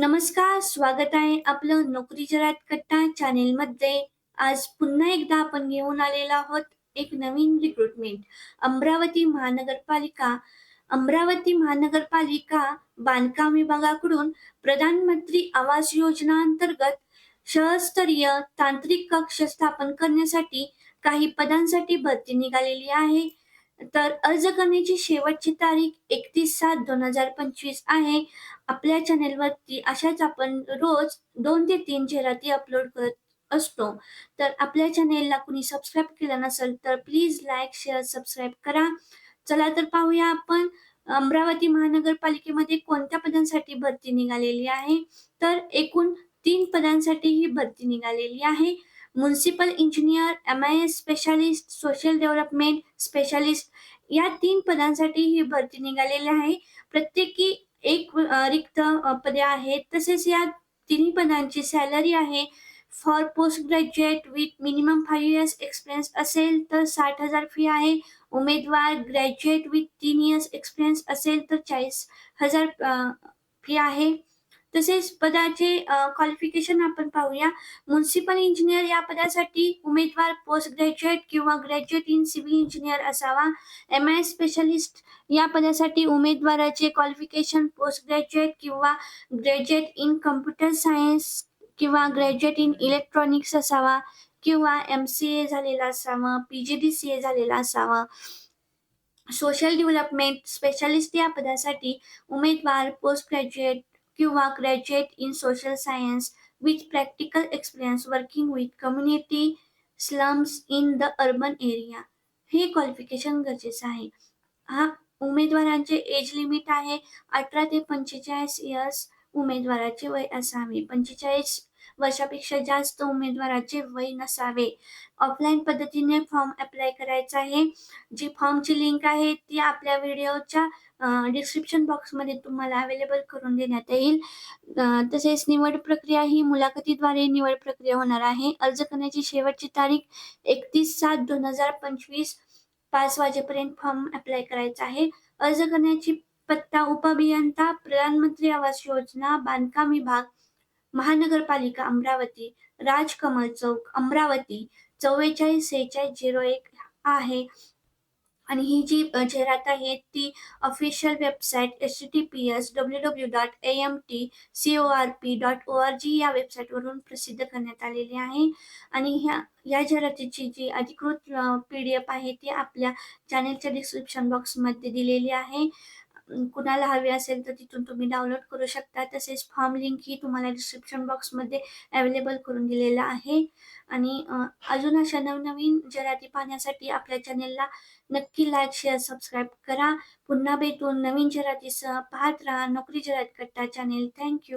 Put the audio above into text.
नमस्कार स्वागत आहे आपलं नोकरी जरात कट्टा चॅनेल मध्ये. आज पुन्हा एकदा आपण घेऊन आलेलो आहोत एक नवीन रिक्रुटमेंट अमरावती महानगरपालिका. अमरावती महानगरपालिका बांधकाम विभागाकडून प्रधानमंत्री आवास योजना अंतर्गत शहरस्तरीय तांत्रिक कक्ष स्थापन करण्यासाठी काही पदांसाठी भरती निघालेली आहे. तर अर्ज करण्याची शेवटची तारीख एकतीस सात दोन हजार पंचवीस आहे. आपल्या चॅनेलवरती अशाच आपण रोज दोन ते तीन जाहिराती अपलोड करत असतो. तर आपल्या चॅनेलला कुणी सबस्क्राईब केलं नसेल तर प्लीज लाईक शेअर सबस्क्राईब करा. चला तर पाहूया आपण अमरावती महानगरपालिकेमध्ये कोणत्या पदांसाठी भरती निघालेली आहे? तर एकूण तीन पदांसाठी ही भरती निघालेली आहे. Municipal engineer M I S specialist social development specialist या तीन पदांसाठी ही भरती निघालेली आहे. प्रत्येकी एक रिक्त पदे आहेत. तसेच या तिन्ही पदांची सॅलरी आहे. For post graduate with minimum five years experience असेल तर साठ हजार फी आहे. उमेदवार ग्रॅज्युएट विथ तीन इयर्स एक्सपिरियन्स असेल तर चाळीस हजार फी आहे. तसेच पदाचे क्वालिफिकेशन आपण पाहूया. म्युन्सिपल इंजिनियर या पदासाठी उमेदवार पोस्ट ग्रॅज्युएट किंवा ग्रॅज्युएट इन सिव्हिल इंजिनियर असावा. एम आय स्पेशलिस्ट या पदासाठी उमेदवाराचे क्वालिफिकेशन पोस्ट ग्रॅज्युएट किंवा ग्रॅज्युएट इन कम्प्युटर सायन्स किंवा ग्रॅज्युएट इन इलेक्ट्रॉनिक्स असावा किंवा एम सी ए झालेला असावा P G D C A झालेला असावा. सोशल डेव्हलपमेंट स्पेशालिस्ट या पदासाठी उमेदवार पोस्ट ग्रॅज्युएट किंवा graduate in social science with practical experience working with community slums in the urban area हे क्वालिफिकेशन गरजेचं आहे. हा उमेदवारांचे एज लिमिट आहे. अठरा ते पंचेचाळीस इयर्स उमेदवाराचे वय असावे. पंचेचाळीस वर्षापेक्षा जास्त उमेदवाराचे वय नसावे. ऑफलाईन पद्धतीने फॉर्म अप्लाय करायचा आहे. जी फॉर्मची लिंक आहे ती आपल्या व्हिडिओच्या डिस्क्रिप्शन बॉक्समध्ये तुम्हाला अवेलेबल करून देण्यात येईल. तसेच निवड प्रक्रिया ही मुलाखतीद्वारे निवड प्रक्रिया होणार आहे. अर्ज करण्याची शेवटची तारीख एकतीस सात दोन हजार पंचवीस पाच वाजेपर्यंत फॉर्म अप्लाय करायचा आहे. अर्ज करण्याची पत्ता उपअभियंता प्रधानमंत्री आवास योजना बांधकाम विभाग महानगरपालिका अमरावती राजकमल चौक अमरावती चव्वेचाळीस सेहेचाळीस झिरो एक आहे. आणि ही जी जाहिरात आहे ती official website H T P S W W dot A M T C O R P dot O R G या वेबसाईटवरून प्रसिद्ध करण्यात आलेली आहे. आणि ह्या या जाहिरातीची जी अधिकृत पी डी एफ आहे ती आपल्या चॅनेलच्या डिस्क्रिप्शन बॉक्समध्ये दिलेली आहे. कुणाला हवी असेल तर तिथून तुम्ही डाउनलोड करू शकता. तसेच फॉर्म लिंक ही तुम्हाला डिस्क्रिप्शन बॉक्समध्ये अवेलेबल करून दिलेला आहे. आणि अजून अशा नवनवीन जराती पाहण्यासाठी आपल्या चॅनेलला नक्की लाईक शेअर सबस्क्राईब करा. पुन्हा भेटून नवीन जरातीसह पाहत राहा नोकरी जरात कट्टा चॅनेल थँक्यू